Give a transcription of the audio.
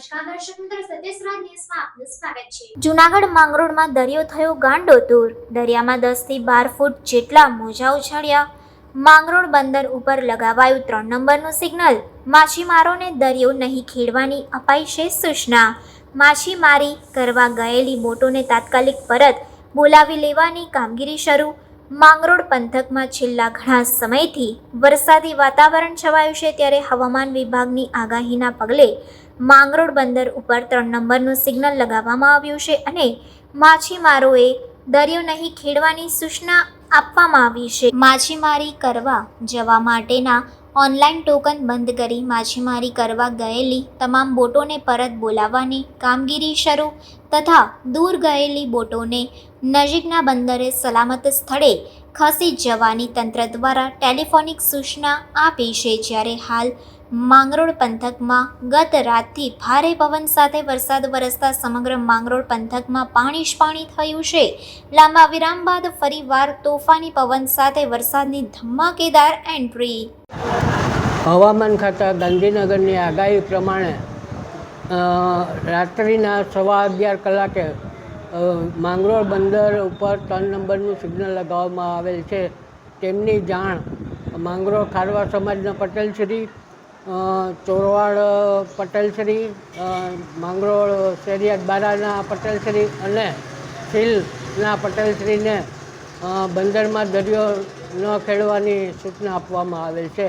નમસ્કાર દર્શક મિત્રો સત્યસરાજ ન્યૂઝમાં આપનું સ્વાગત છે જુનાગઢ માંગરોળમાં દરિયો થયો ગાંડો દૂર. દરિયામાં દસથી બાર ફૂટ જેટલા મોજા ઉછળ્યા. માંગરોળ બંદર ઉપર લગાવાયું ત્રણ નંબરનું સિગ્નલ. માછીમારોને દરિયો નહીં ખેડવાની અપાઈ છે સૂચના. માછીમારી કરવા ગયેલી બોટોને તાત્કાલિક પરત બોલાવી લેવાની કામગીરી શરૂ. માંગરોળ પંથકમાં છેલ્લા ઘણા સમયથી વરસાદી વાતાવરણ છવાયું છે ત્યારે હવામાન વિભાગની આગાહીના પગલે માંગરોળ બંદર ઉપર ત્રણ નંબરનું સિગ્નલ લગાવવામાં આવ્યું છે અને માછીમારોએ દરિયો નહીં ખેડવાની સૂચના આપવામાં આવી છે. માછીમારી કરવા જવા માટેના ઓનલાઈન ટોકન બંધ કરી માછીમારી કરવા ગયેલી તમામ બોટોને પરત બોલાવવાની કામગીરી શરૂ તથા દૂર ગયેલી બોટોને નજીકના બંદરે સલામત સ્થળે ખસી જવાની તંત્ર દ્વારા ટેલિફોનિક સૂચના આપી છે, જ્યારે હાલ માંગરોળ પંથકમાં ગત રાતથી ભારે પવન સાથે વરસાદ વરસતા સમગ્ર માંગરોળ પંથકમાં પાણી જ પાણી થયું છે. લાંબા વિરામ બાદ ફરીવાર તોફાની પવન સાથે વરસાદની ધમાકેદાર એન્ટ્રી. હવામાન ખાતા ગાંધીનગરની આગાહી પ્રમાણે રાત્રિના સવા અગિયાર કલાકે માંગરોળ બંદર ઉપર ત્રણ નંબરનું સિગ્નલ લગાવવામાં આવેલ છે. તેમની જાણ માંગરોળ ખારવા સમાજના પટેલશ્રી ચોરવાડ પટેલશ્રી માંગરોળ શેરિયાત બારાના પટેલશ્રી અને સિલના પટેલશ્રીને બંદરમાં દરિયો ન ખેડવાની સૂચના આપવામાં આવેલ છે.